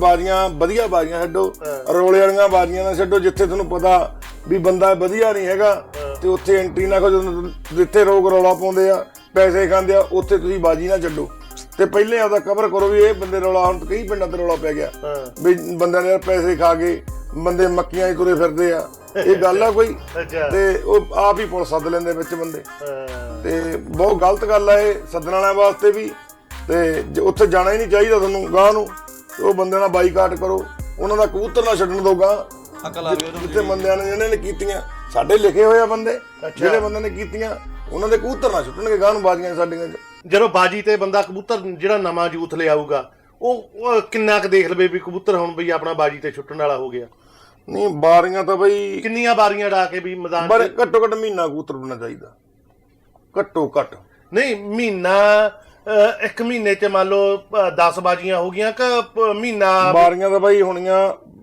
ਬਾਜ਼ੀਆਂ ਵਧੀਆ ਬਾਜ਼ੀਆਂ ਛੱਡੋ। ਰੋਲੇ ਵਾਲੀਆਂ ਬਾਜ਼ੀਆਂ ਨਾ ਛੱਡੋ ਜਿੱਥੇ ਤੁਹਾਨੂੰ ਪਤਾ ਵੀ ਬੰਦਾ ਵਧੀਆ ਨਹੀਂ ਹੈਗਾ ਤੇ ਉੱਥੇ ਐਂਟਰੀ ਨਾ ਕਰੋ ਜਿੱਥੇ ਲੋਕ ਰੌਲਾ ਪਾਉਂਦੇ ਆ ਪੈਸੇ ਖਾਂਦੇ ਆ ਉੱਥੇ ਤੁਸੀਂ ਬਾਜ਼ੀ ਨਾ ਛੱਡੋ। ਤੇ ਪਹਿਲੇ ਆਪਦਾ ਕਵਰ ਕਰੋ ਵੀ ਇਹ ਬੰਦੇ ਰੌਲਾ ਹੁਣ ਕਈ ਪਿੰਡਾਂ ਤੇ ਰੌਲਾ ਪੈ ਗਿਆ। ਵੀ ਬੰਦਿਆਂ ਨੇ ਪੈਸੇ ਖਾ ਕੇ ਬੰਦੇ ਮੱਕੀਆਂ 'ਚ ਤੁਰੇ ਫਿਰਦੇ ਆ। ਇਹ ਗੱਲ ਆ ਕੋਈ? ਤੇ ਉਹ ਆਪ ਹੀ ਪੁਲਿਸ ਸੱਦ ਲੈਂਦੇ ਵਿੱਚ ਬੰਦੇ। ਹਾਂ। ਤੇ ਬਹੁਤ ਗਲਤ ਗੱਲ ਆ ਇਹ ਸੱਦਣ ਵਾਲਿਆਂ ਵਾਸਤੇ ਵੀ। ਤੇ ਉੱਥੇ ਜਾਣਾ ਹੀ ਨਹੀਂ ਚਾਹੀਦਾ ਤੁਹਾਨੂੰ ਗਾਂ ਨੂੰ। ਉਹ ਬੰਦੇ ਨਾਲ ਬਾਈਕਾਟ ਕਰੋ ਉਹਨਾਂ ਦਾ ਕਬੂਤਰ ਨਾ ਛੱਡਣ ਦੋ ਗਾਂ ਅਕਲ ਆਵੇ ਉਹਨੂੰ ਜਿੱਥੇ ਬੰਦਿਆਂ ਨੇ ਜਿਹਨਾਂ ਨੇ ਕੀਤੀਆਂ ਸਾਡੇ ਲਿਖੇ ਹੋਏ ਆ ਬੰਦੇ ਜਿਹੜੇ ਬੰਦੇ ਨੇ ਕੀਤੀਆਂ ਉਹਨਾਂ ਦੇ ਕਬੂਤਰ ਨਾ ਛੱਡਣਗੇ ਗਾਂ ਨੂੰ ਬਾਜ਼ੀਆਂ ਸਾਡੀਆਂ 'ਚ। ਜਦੋਂ ਬਾਜੀ ਤੇ ਬੰਦਾ ਕਬੂਤਰ ਜਿਹੜਾ ਨਵਾਂ ਯੂਥ ਲਿਆਊਗਾ ਉਹ ਉਹ ਕਿੰਨਾ ਕੁ ਦੇਖ ਲਵੇ ਵੀ ਕਬੂਤਰ ਹੁਣ ਬਈ ਆਪਣਾ ਬਾਜੀ ਤੇ ਛੁੱਟਣ ਵਾਲਾ ਹੋ ਗਿਆ। ਨਹੀਂ ਬਾਰੀਆਂ ਤਾਂ ਬਈ ਕਿੰਨੀਆਂ ਬਾਰੀਆਂ ਡਾ ਕੇ ਵੀ ਮੈਦਾਨ 'ਚ ਪਰ ਘੱਟੋ ਘੱਟ ਮਹੀਨਾ ਕਬੂਤਰ ਬਣਨਾ ਚਾਹੀਦਾ। ਘੱਟੋ ਘੱਟ। ਨਹੀਂ ਮਹੀਨਾ ਇੱਕ ਮਹੀਨੇ ਚ ਮੰਨ ਲਓ 10 ਬਾਜੀਆਂ ਹੋ ਗਈਆਂ ਕਿ ਮਹੀਨਾ? ਬਾਰੀਆਂ ਤਾਂ ਬਈ ਹੋਣੀਆਂ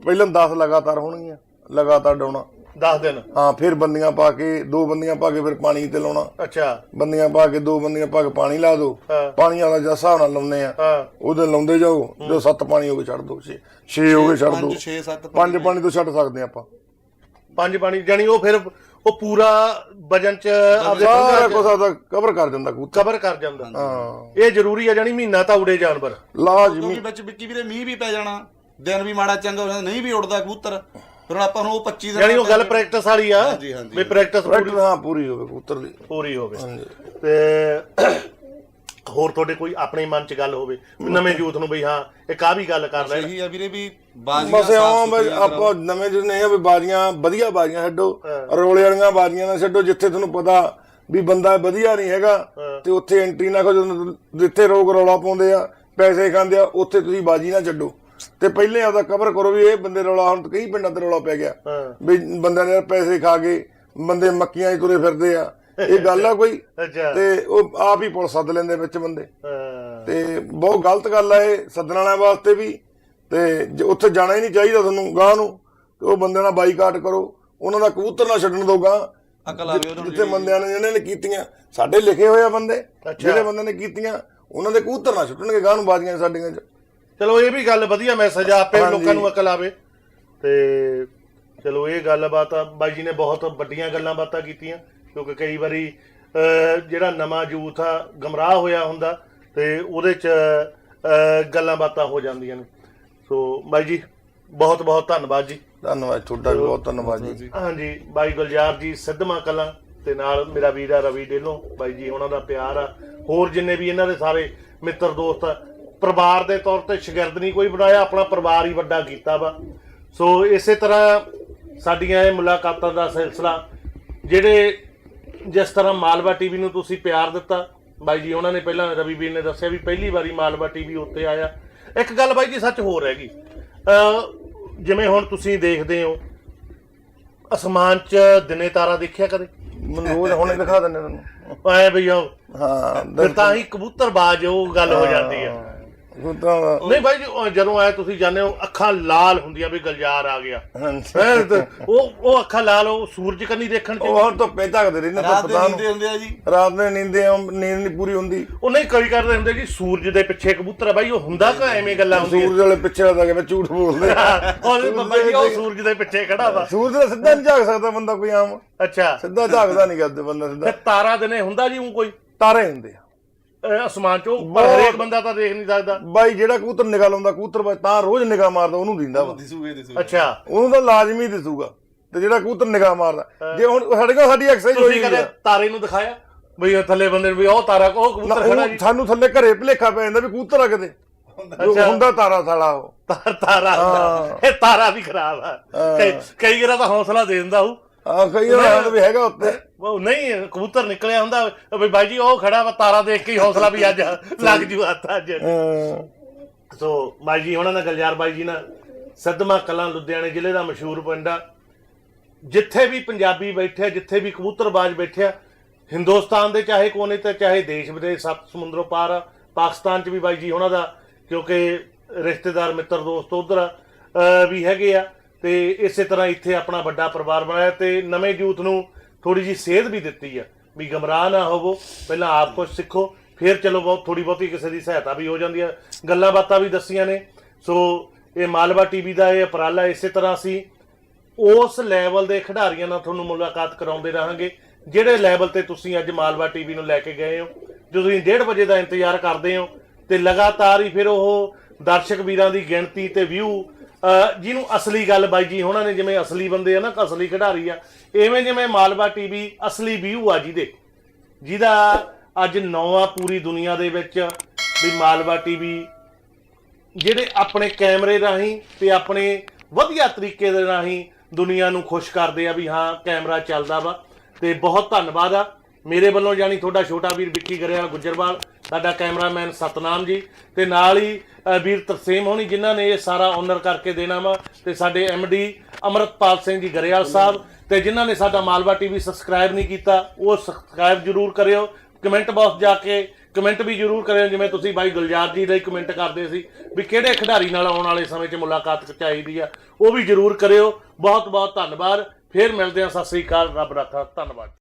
ਪਹਿਲਾਂ 10 ਲਗਾਤਾਰ ਹੋਣਗੀਆਂ ਲਗਾਤਾਰ ਡਾਉਣਾ। 10 ਦਿਨ? ਹਾਂ ਫਿਰ ਬੰਦੀਆਂ ਪਾ ਕੇ ਦੋ ਬੰਦੀਆਂ ਪਾ ਕੇ ਫਿਰ ਪਾਣੀ ਤੇ ਲਾਉਣਾ। ਅੱਛਾ। ਬੰਦੀਆਂ ਪਾ ਕੇ ਦੋ ਬੰਦੀਆਂ ਪਾ ਕੇ ਪਾਣੀ ਲਾ ਹਾਂ। ਪਾਣੀ ਵਾਲਾ ਜਿਹਾ ਹਿਸਾਬ ਨਾਲ ਲਾਉਂਦੇ ਆ ਹਾਂ। ਉਹਦੇ ਲਾਉਂਦੇ ਜਾਓ ਜੋ ਸੱਤ ਪਾਣੀ ਹੋ ਗਏ ਛੱਡ ਦਿਓ 6 6 ਹੋ ਗਏ ਛੱਡ ਦਿਓ। 5 6 7 ਪੰਜ ਪਾਣੀ। ਤੋਂ ਛੱਡ ਸਕਦੇ ਆਪਾਂ। ਪੰਜ ਪਾਣੀ ਜਾਨੀ ਉਹ ਫਿਰ ਉਹ ਪੂਰਾ ਵਜਨ ਚ ਆਪਦੇ ਸਾਰਾ ਕੁਝ ਆਦਾ ਕਵਰ ਕਰ ਜਾਂਦਾ ਕਬੂਤਰ ਕਵਰ ਕਰ ਜਾਂਦਾ। ਹਾਂ। ਇਹ ਜ਼ਰੂਰੀ ਹੈ ਜਾਨੀ ਮਹੀਨਾ ਤਾਂ ਉੜੇ ਜਾਨਵਰ। ਲਾਜ਼ਮੀ ਕਿਉਂਕਿ ਵਿੱਚ ਵਿੱਕੀ ਵੀਰੇ ਮੀਂਹ ਵੀ ਪੈ ਜਾਣਾ ਦਿਨ ਵੀ ਮਾੜਾ ਚੰਗਾ ਹੋ ਜਾਂਦਾ ਨਹੀਂ ਵੀ ਉੱਡਦਾ ਕਬੂਤਰ। ਫਿਰ ਹੁਣ ਆਪਾਂ ਨੂੰ ਉਹ 25 ਦਿਨ ਜਾਨੀ ਉਹ ਗੱਲ ਪ੍ਰੈਕਟਿਸ ਵਾਲੀ ਆ। ਹਾਂਜੀ, ਹਾਂਜੀ। ਵੀ ਪ੍ਰੈਕਟਿਸ ਪ੍ਰੈਕਟਿਸ ਹਾਂ ਪੂਰੀ ਹੋਵੇ ਕਬੂਤਰ ਦੀ। ਪੂਰੀ ਹੋਵੇ। ਹਾਂਜੀ। ਤੇ ਹੋਰ ਤੁਹਾਡੇ ਕੋਈ ਆਪਣੇ ਮਨ ਚ ਗੱਲ ਹੋਵੇ ਨਵੇਂ ਯੂਥ ਨੂੰ ਬਈ ਹਾਂ ਇੱਕ ਆ ਵੀ ਗੱਲ ਕਰ ਲੈਣ। ਇਹੀ ਆ ਵੀਰੇ ਵੀ ਬਾਜ਼ੀਆਂ ਬਸ ਸਾਫ਼ ਆਉਂ ਬਈ ਸੁਥਰੀਆਂ ਆਪਾਂ ਨਵੇਂ ਜਿਹੇ ਆ ਵੀ ਬਾਜ਼ੀਆਂ ਵਧੀਆ ਬਾਜ਼ੀਆਂ ਛੱਡੋ। ਰੋਲੇ ਵਾਲੀਆਂ ਬਾਜ਼ੀਆਂ ਨਾ ਛੱਡੋ ਜਿੱਥੇ ਤੁਹਾਨੂੰ ਪਤਾ ਵੀ ਬੰਦਾ ਵਧੀਆ ਨਹੀਂ ਹੈਗਾ ਤੇ ਉੱਥੇ ਐਂਟਰੀ ਨਾ ਕਰੋ ਜਿੱਥੇ ਲੋਕ ਰੌਲਾ ਪਾਉਂਦੇ ਆ ਪੈਸੇ ਖਾਂਦੇ ਆ ਉੱਥੇ ਤੁਸੀਂ ਬਾਜ਼ੀ ਨਾ ਛੱਡੋ। ਤੇ ਪਹਿਲੇ ਆਪਦਾ ਕਵਰ ਕਰੋ ਵੀ ਇਹ ਬੰਦੇ ਰੌਲਾ ਹੁਣ ਕਈ ਪਿੰਡਾਂ ਤੇ ਰੌਲਾ ਪੈ ਗਿਆ। ਹਾਂ। ਵੀ ਬੰਦਿਆਂ ਨੇ ਪੈਸੇ ਖਾ ਕੇ ਬੰਦੇ ਮੱਕੀਆਂ 'ਚ ਤੁਰੇ ਫਿਰਦੇ ਆ ਇਹ ਗੱਲ ਆ ਕੋਈ। ਅੱਛਾ। ਤੇ ਉਹ ਆਪ ਹੀ ਪੁਲਿਸ ਸੱਦ ਲੈਂਦੇ ਵਿੱਚ ਬੰਦੇ। ਹਾਂ, ਤੇ ਬਹੁਤ ਗਲਤ ਗੱਲ ਆ ਇਹ ਸੱਦਣ ਵਾਲਿਆਂ ਵਾਸਤੇ ਵੀ। ਤੇ ਜੇ ਉੱਥੇ ਜਾਣਾ ਹੀ ਨਹੀਂ ਚਾਹੀਦਾ ਤੁਹਾਨੂੰ ਗਾਂ ਨੂੰ ਤੇ ਉਹ ਬੰਦੇ ਨਾਲ ਬਾਈਕਾਟ ਕਰੋ। ਉਹਨਾਂ ਦਾ ਕਬੂਤਰ ਨਾ ਛੱਡਣ ਦੋ ਗਾਂ ਅਕਲ ਆਵੇ ਉਹਨੂੰ ਜਿੱਥੇ ਬੰਦਿਆਂ ਨੇ ਜਿਹਨਾਂ ਨੇ ਕੀਤੀਆਂ ਸਾਡੇ ਲਿਖੇ ਹੋਏ ਆ ਬੰਦੇ। ਜਿਹੜੇ ਬੰਦੇ ਨੇ ਕੀਤੀਆਂ ਉਹਨਾਂ ਦੇ ਕਬੂਤਰ ਨਾ ਛੱਡਣਗੇ ਗਾਂ ਨੂੰ ਬਾਜ਼ੀਆਂ ਸਾਡੀਆਂ 'ਚ। ਚਲੋ ਇਹ ਵੀ ਗੱਲ ਵਧੀਆ ਮੈਸੇਜ ਆ ਆਪੇ ਲੋਕਾਂ ਨੂੰ ਅਕਲ ਆਵੇ। ਤੇ ਚਲੋ ਇਹ ਗੱਲਬਾਤ ਆ ਬਾਈ ਜੀ ਨੇ ਬਹੁਤ ਵੱਡੀਆਂ ਗੱਲਾਂ ਬਾਤਾਂ ਕੀਤੀਆਂ। ਕਿਉਂਕਿ ਕਈ ਵਾਰੀ ਜਿਹੜਾ ਨਵਾਂ ਯੂਥ ਆ ਗਮਰਾਹ ਹੋਇਆ ਹੁੰਦਾ ਤੇ ਉਹਦੇ ਚ ਗੱਲਾਂ ਬਾਤਾਂ ਹੋ ਜਾਂਦੀਆਂ ਨੇ। ਸੋ ਬਾਈ ਜੀ ਬਹੁਤ ਬਹੁਤ ਧੰਨਵਾਦ ਜੀ। ਧੰਨਵਾਦ ਤੁਹਾਡਾ ਵੀ ਬਹੁਤ ਧੰਨਵਾਦ ਜੀ। ਹਾਂਜੀ। ਬਾਈ ਗੁਲਜ਼ਾਰ ਜੀ ਸਿੱਧਮਾ ਕਲਾਂ ਤੇ ਨਾਲ ਮੇਰਾ ਵੀਰ ਆ ਰਵੀ ਡੇਲੋਂ। ਬਾਈ ਜੀ ਉਹਨਾਂ ਦਾ ਪਿਆਰ ਆ। ਹੋਰ ਜਿੰਨੇ ਵੀ ਇਹਨਾਂ ਦੇ ਸਾਰੇ ਮਿੱਤਰ ਦੋਸਤ ਆ ਪਰਿਵਾਰ ਦੇ ਤੌਰ ਤੇ ਸ਼ਗਿਰਦ ਨਹੀਂ ਕੋਈ ਬਣਾਇਆ ਆਪਣਾ ਪਰਿਵਾਰ ਹੀ ਵੱਡਾ ਕੀਤਾ ਵਾ। ਸੋ ਇਸੇ ਤਰ੍ਹਾਂ ਸਾਡੀਆਂ ਇਹ ਮੁਲਾਕਾਤਾਂ ਦਾ ਸਿਲਸਿਲਾ ਜਿਹੜੇ ਜਿਸ ਤਰ੍ਹਾਂ ਮਾਲਵਾ ਟੀਵੀ ਨੂੰ ਤੁਸੀਂ ਪਿਆਰ ਦਿੱਤਾ ਬਾਈ ਜੀ ਉਹਨਾਂ ਨੇ ਪਹਿਲਾਂ ਰਵੀ ਵੀਰ ਨੇ ਦੱਸਿਆ ਵੀ ਪਹਿਲੀ ਵਾਰੀ ਮਾਲਵਾ ਟੀਵੀ ਉੱਤੇ ਆਇਆ। ਇੱਕ ਗੱਲ ਬਾਈ ਜੀ ਸੱਚ ਹੋਰ ਹੈਗੀ। ਜਿਵੇਂ ਹੁਣ ਤੁਸੀਂ ਦੇਖਦੇ ਹੋ ਅਸਮਾਨ 'ਚ ਦਿਨੇ ਤਾਰਾ ਦੇਖਿਆ ਕਦੇ? ਮੈਨੂੰ ਰੋਜ਼ ਹੁਣੇ ਦਿਖਾ ਦਿੰਦੇ ਤੁਹਾਨੂੰ ਐ ਬਈ ਹਾਂ ਤਾਂ ਹੀ ਕਬੂਤਰਬਾਜ਼ ਉਹ ਗੱਲ ਹੋ ਜਾਂਦੀ ਹੈ ਕਬੂਤਰਾਂ ਨਹੀਂ ਬਾਈ ਜੀ ਉਹ ਜਦੋਂ ਆਏ ਤੁਸੀਂ ਜਾਣਦੇ ਹੋ ਅੱਖਾਂ ਲਾਲ ਹੁੰਦੀਆਂ ਵੀ ਗਲਜਾਰ ਆ ਗਿਆ। ਹਾਂਜੀ। ਹੈਂ ਤੇ ਉਹ ਉਹ ਅੱਖਾਂ ਲਾਲ ਉਹ ਸੂਰਜ ਕੰਨੀ ਦੇਖਣ ਚ ਉਹ ਹੁਣ ਧੁੱਪੇ ਝੱਕਦੇ ਰਹਿੰਦੇ ਤਾਂ ਰਾਤ ਦੇ ਨੀਂਦੇ ਹੁੰਦੇ ਆ ਜੀ। ਰਾਤ ਨੂੰ ਨੀਂਦੇ ਆ, ਨੀਂਦ ਨਹੀਂ ਪੂਰੀ ਹੁੰਦੀ। ਉਹ ਨਹੀਂ ਕਈ ਕਰਦੇ ਹੁੰਦੇ ਜੀ ਸੂਰਜ ਦੇ ਪਿੱਛੇ ਕਬੂਤਰ ਆ ਬਾਈ ਉਹ ਹੁੰਦਾ ਕਿ ਐਵੇਂ ਗੱਲਾਂ ਹੁੰਦੀਆਂ? ਸੂਰਜ ਵਾਲੇ ਪਿੱਛੇ ਲੱਗਦਾ ਕਿ ਮੈਂ ਝੂਠ ਬੋਲਦੇ ਉਹ ਬਾਬਾ ਜੀ ਉਹ ਸੂਰਜ ਦੇ ਪਿੱਛੇ ਖੜਾ ਵਾ। ਸੂਰਜ ਦਾ ਸਿੱਧਾ ਨਹੀਂ ਝਾਕ ਸਕਦਾ ਬੰਦਾ ਕੋਈ ਆਮ। ਅੱਛਾ। ਸਿੱਧਾ ਝਾਕਦਾ ਨਹੀਂ ਕਰਦੇ ਬੰਦਾ ਤੇ ਸਿੱਧਾ ਤਾਰਾ ਦਿਨੇ ਹੁੰਦਾ ਜੀ ਉਹ ਕੋਈ? ਤਾਰੇ ਹੁੰਦੇ ਆ। ਅਹ ਅਸਮਾਨ ਚ ਪਰ ਹਰੇਕ ਬੰਦਾ ਤਾਂ ਦੇਖ ਨਹੀਂ ਸਕਦਾ। ਬਾਈ ਜਿਹੜਾ ਕਬੂਤਰ ਨਿਗਾਹ ਲਾਉਂਦਾ ਕਬੂਤਰ ਬਾਈ ਤਾਂ ਰੋਜ਼ ਨਿਗਾਹ ਮਾਰਦਾ ਉਹਨੂੰ ਦਿੰਦਾ ਵਾ। ਦਿਸੂਗੇ ਦਿਸੂਗੇ। ਅੱਛਾ। ਉਹਨੂੰ ਤਾਂ ਲਾਜ਼ਮੀ ਦਿਸੂਗਾ ਤੇ ਜਿਹੜਾ ਕਬੂਤਰ ਨਿਗਾਹ ਮਾਰਦਾ। ਜੇ ਹੁਣ ਸਾਡੇ ਕੋਲ ਸਾਡੀ ਐਕਸਰਸਾਈਜ਼ ਹੋਈ ਤੁਸੀਂ ਕਦੇ ਤਾਰੇ ਨੂੰ ਦਿਖਾਇਆ? ਬਈ ਉਹ ਥੱਲੇ ਬੰਦੇ ਨੂੰ ਵੀ ਉਹ ਤਾਰਾ ਉਹ ਕਬੂਤਰ ਖੜਾ ਜੀ। ਸਾਨੂੰ ਥੱਲੇ ਘਰੇ ਭਲੇਖਾ ਪੈ ਜਾਂਦਾ ਵੀ ਕਬੂਤਰ ਆ ਕਿਤੇ। ਹੁੰਦਾ। ਤਾਰਾ ਸਾਲਾ ਉਹ। ਤਾਰ। ਇਹ ਤਾਰਾ ਵੀ ਖਰਾਬ ਆ। ਕਈ ਕਈ ਵਾਰ ਤਾਂ ਹੌਸਲਾ ਦੇ ਦਿੰਦਾ ਉਹ। ਆ ਕਈ ਵਾਰ ਵੀ ਹੈਗਾ ਉੱਤੇ। ਉਹ ਨਹੀਂ ਕਬੂਤਰ ਨਿਕਲਿਆ ਹੁੰਦਾ ਵੀ ਬਾਈ ਜੀ ਉਹ ਖੜਾ ਵਾ ਤਾਰਾ ਦੇਖ ਕੇ ਹੀ ਹੌਸਲਾ ਵੀ ਅੱਜ ਲੱਗ ਜੂ ਹੱਥ ਅੱਜ। ਸੋ ਬਾਈ ਜੀ ਉਹਨਾਂ ਨਾਲ ਗਲਜਾਰ ਬਾਈ ਜੀ ਨਾਲ। ਸਦਮਾ ਕਲਾਂ ਲੁਧਿਆਣੇ ਜ਼ਿਲ੍ਹੇ ਦਾ ਮਸ਼ਹੂਰ ਪਿੰਡ ਆ। ਜਿੱਥੇ ਵੀ ਪੰਜਾਬੀ ਬੈਠਿਆ ਜਿੱਥੇ ਵੀ ਕਬੂਤਰਬਾਜ਼ ਬੈਠਿਆ ਹਿੰਦੁਸਤਾਨ ਦੇ ਚਾਹੇ ਕੋਨੇ ਤੇ ਚਾਹੇ ਦੇਸ਼ ਵਿਦੇਸ਼ ਸੱਤ ਸਮੁੰਦਰੋਂ ਪਾਰ ਪਾਕਿਸਤਾਨ 'ਚ ਵੀ ਬਾਈ ਜੀ ਉਹਨਾਂ ਦਾ ਕਿਉਂਕਿ ਰਿਸ਼ਤੇਦਾਰ ਮਿੱਤਰ ਦੋਸਤ ਉਧਰ ਵੀ ਹੈਗੇ ਆ। ਤੇ ਇਸੇ ਤਰ੍ਹਾਂ ਇੱਥੇ ਆਪਣਾ ਵੱਡਾ ਪਰਿਵਾਰ ਬਣਾਇਆ ਤੇ ਨਵੇਂ ਯੂਥ ਨੂੰ ਥੋੜੀ ਜੀ ਸੇਧ ਵੀ ਦਿੱਤੀ ਆ ਵੀ ਗਮਰਾਹ ਨਾ ਹੋਵੋ, ਪਹਿਲਾਂ ਆਪ ਕੁਝ ਸਿੱਖੋ, ਫਿਰ ਚਲੋ ਬਹੁਤ ਥੋੜੀ ਬਹੁਤੀ ਕਿਸੇ ਦੀ ਸਹਾਇਤਾ ਵੀ ਹੋ ਜਾਂਦੀ ਆ। ਗੱਲਾਂ ਬਾਤਾਂ ਵੀ ਦੱਸੀਆਂ ਨੇ। ਸੋ ਇਹ ਮਾਲਵਾ ਟੀਵੀ ਦਾ ਇਹ ਉਪਰਾਲਾ ਇਸੇ ਤਰ੍ਹਾਂ ਸੀ। ਉਸ ਲੈਵਲ ਦੇ ਖਿਡਾਰੀਆਂ ਨਾਲ ਤੁਹਾਨੂੰ ਮੁਲਾਕਾਤ ਕਰਾਉਂਦੇ ਰਹਾਂਗੇ। ਜਿਹੜੇ ਲੈਵਲ ਤੇ ਤੁਸੀਂ ਅੱਜ ਮਾਲਵਾ ਟੀਵੀ ਨੂੰ ਲੈ ਕੇ ਗਏ ਹੋ, ਜੋ ਤੁਸੀਂ 1:30 ਵਜੇ ਦਾ ਇੰਤਜ਼ਾਰ ਕਰਦੇ ਹੋ, ਤੇ ਲਗਾਤਾਰ ਹੀ ਫਿਰ ਉਹ ਦਰਸ਼ਕ ਵੀਰਾਂ ਦੀ ਗਿਣਤੀ ਤੇ ਵਿਊ ਜਿਹਨੂੰ ਅਸਲੀ ਗੱਲ ਬਾਈ ਜੀ ਉਹਨਾਂ ਨੇ, ਜਿਵੇਂ ਅਸਲੀ ਬੰਦੇ ਆ ਨਾ ਅਸਲੀ ਖਿਡਾਰੀ ਆ। ਐਵੇਂ ਜਿਵੇਂ ਮਾਲਵਾ ਟੀਵੀ ਅਸਲੀ ਵਿਊ ਆ ਜਿਹਦੇ। ਜਿਹਦਾ ਅੱਜ ਨੌਵਾਂ ਪੂਰੀ ਦੁਨੀਆ ਦੇ ਵਿੱਚ ਵੀ ਮਾਲਵਾ ਟੀਵੀ ਜਿਹੜੇ ਆਪਣੇ ਕੈਮਰੇ ਰਾਹੀਂ ਤੇ ਆਪਣੇ ਵਧੀਆ ਤਰੀਕੇ ਦੇ ਰਾਹੀਂ ਦੁਨੀਆ ਨੂੰ ਖੁਸ਼ ਕਰਦੇ ਆ ਵੀ ਹਾਂ, ਕੈਮਰਾ ਚੱਲਦਾ ਵਾ। ਤੇ ਬਹੁਤ ਧੰਨਵਾਦ ਆ। ਮੇਰੇ ਵੱਲੋਂ ਜਾਨੀ ਤੁਹਾਡਾ ਛੋਟਾ ਵੀਰ ਵਿੱਕੀ ਗਰੇਵਾਲ, ਗੁੱਜਰਵਾਲ ਸਾਡਾ ਕੈਮਰਾਮੈਨ ਸਤਨਾਮ ਜੀ ਤੇ ਨਾਲ ਹੀ ਵੀਰ ਤਰਸੇਮ ਹੋਣੀ ਜਿਨ੍ਹਾਂ ਨੇ ਇਹ ਸਾਰਾ ਓਨਰ ਕਰਕੇ ਦੇਣਾ ਵਾ ਤੇ ਸਾਡੇ ਡੀ ਅਮਰਤਪਾਲ ਸਿੰਘ ਜੀ ਗਰੇਵਾਲ ਸਾਹਿਬ ਤੇ ਜਿਨ੍ਹਾਂ ਨੇ ਸਾਡਾ ਮਾਲਵਾ ਟੀਵੀ ਸਬਸਕ੍ਰਾਈਬ ਨਹੀਂ ਕੀਤਾ, ਉਹ ਸਬਸਕ੍ਰਾਈਬ ਜਰੂਰ ਕਰਿਓ। ਕਮੈਂਟ ਬਾਕਸ ਜਾ ਕੇ ਕਮੈਂਟ ਵੀ ਜਰੂਰ ਕਰਿਓ, ਜਿਵੇਂ ਤੁਸੀਂ ਬਾਈ ਗੁਲਜ਼ਾਰ ਜੀ ਲਈ ਕਮੈਂਟ ਕਰਦੇ ਸੀ ਵੀ ਕਿਹੜੇ ਖਿਡਾਰੀ ਨਾਲ ਆਉਣ ਵਾਲੇ ਸਮੇਂ 'ਚ ਮੁਲਾਕਾਤ ਚਾਹੀਦੀ ਆ, ਉਹ ਵੀ ਜਰੂਰ ਕਰਿਓ। ਬਹੁਤ ਬਹੁਤ ਧੰਨਵਾਦ। ਫੇਰ ਮਿਲਦੇ ਹਾਂ। ਸਤਿ ਸ੍ਰੀ ਅਕਾਲ। ਰੱਬ ਰੱਖਾ। ਧੰਨਵਾਦ।